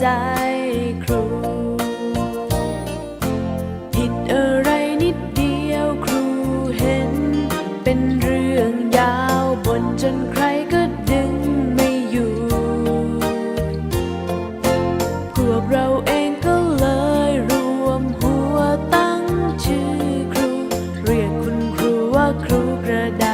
ใจครู ผิดอะไรนิดเดียวครูเห็น เป็นเรื่องยาวบนจนใครก็ดึงไม่อยู่ พวกเราเองก็เลยรวมหัวตั้งชื่อครู เรียกคุณครูว่าครูกระดาษ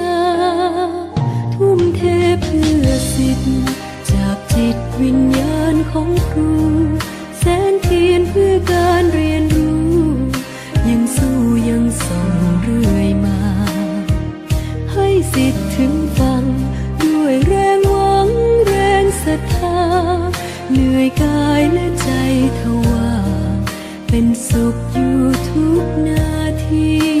า เหนื่อยกายและใจทว่า เป็นสุขอยู่ทุกนาที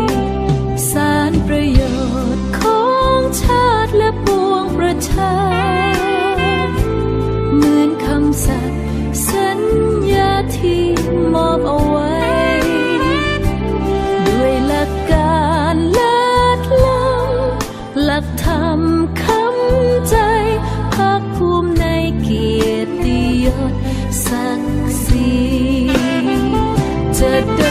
เธอ เหมือนคำสัตย์สัญญาที่มอบเอาไว้ ด้วยหลักการเลิศล้ำหลักธรรมคำใจภาคภูมิในเกียรติยศศักดิ์ศรีจะเดิ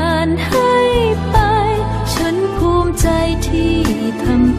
他们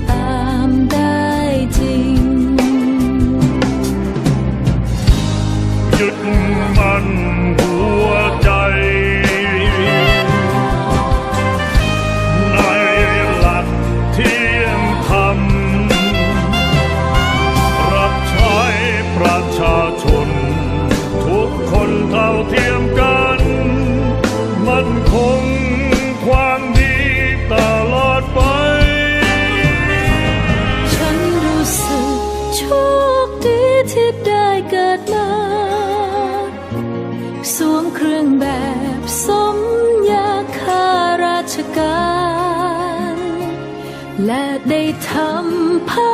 และได้ทำภา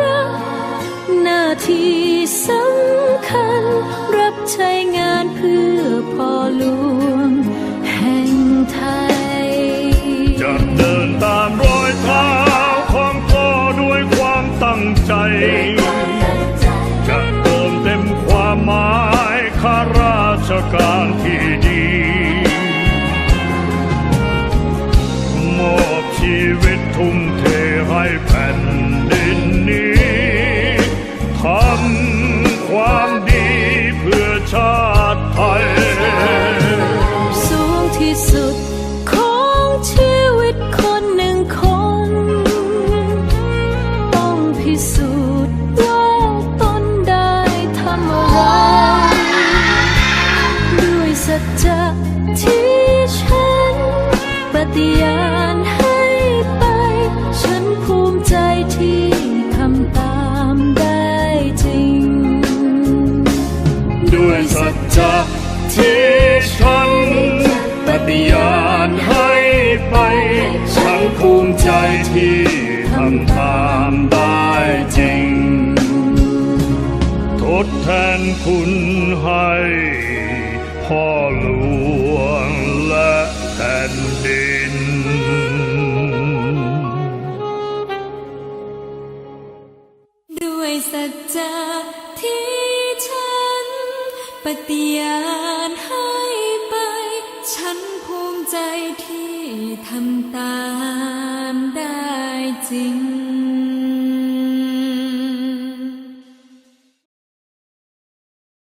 ระหน้าที่สำคัญ รับใช้งานเพื่อพ่อลูก ที่ทำตามได้จริง ทดแทนคุณให้พ่อหลวงและแผ่นดินด้วยสัจจะที่ฉันปฏิญาณให้ไปฉันผ ใจที่ทำตามได้จริง